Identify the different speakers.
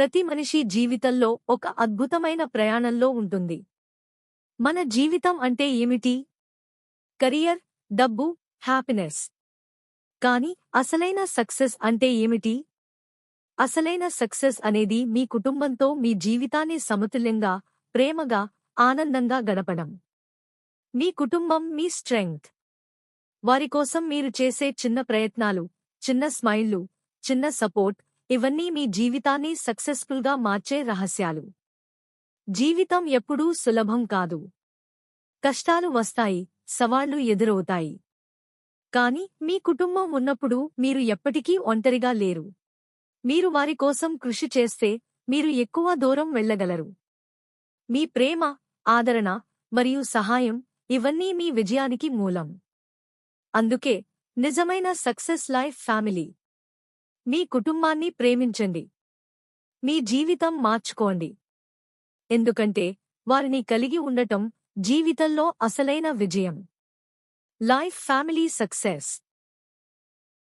Speaker 1: ప్రతి మనిషి జీవితంలో ఒక అద్భుతమైన ప్రయాణంలో ఉంటుంది. మన జీవితం అంటే ఏమిటి? కెరియర్ డబ్బు హ్యాపీనెస్. కాని అసలైన సక్సెస్ అంటే ఏమిటి? అసలైన సక్సెస్ అనేది మీ కుటుంబంతో మీ జీవితాన్ని సమతుల్యంగా ప్రేమగా ఆనందంగా గడపడం. మీ కుటుంబం మీ స్ట్రెంగ్త్. వారి కోసం మీరు చేసే చిన్న ప్రయత్నాలు చిన్న స్మైళ్ళు చిన్న సపోర్ట్ ఇవన్నీ మీ జీవితాన్ని సక్సెస్ఫుల్గా మార్చే రహస్యాలు. జీవితం ఎప్పుడూ సులభం కాదు. కష్టాలు వస్తాయి సవాళ్ళు ఎదురవుతాయి. కాని మీ కుటుంబం ఉన్నప్పుడు మీరు ఎప్పటికీ ఒంటరిగా లేరు. మీరు వారి కోసం కృషి చేస్తే మీరు ఎక్కువ దూరం వెళ్ళగలరు. మీ ప్రేమ ఆదరణ మరియు సహాయం ఇవన్నీ మీ విజయానికి మూలం. అందుకే నిజమైన సక్సెస్ లైఫ్ ఫ్యామిలీ. మీ కుటుంబాన్ని ప్రేమించండి. మీ జీవితం మార్చుకోండి. ఎందుకంటే వారిని కలిగి ఉండటం జీవితంలో అసలైన విజయం. Life family success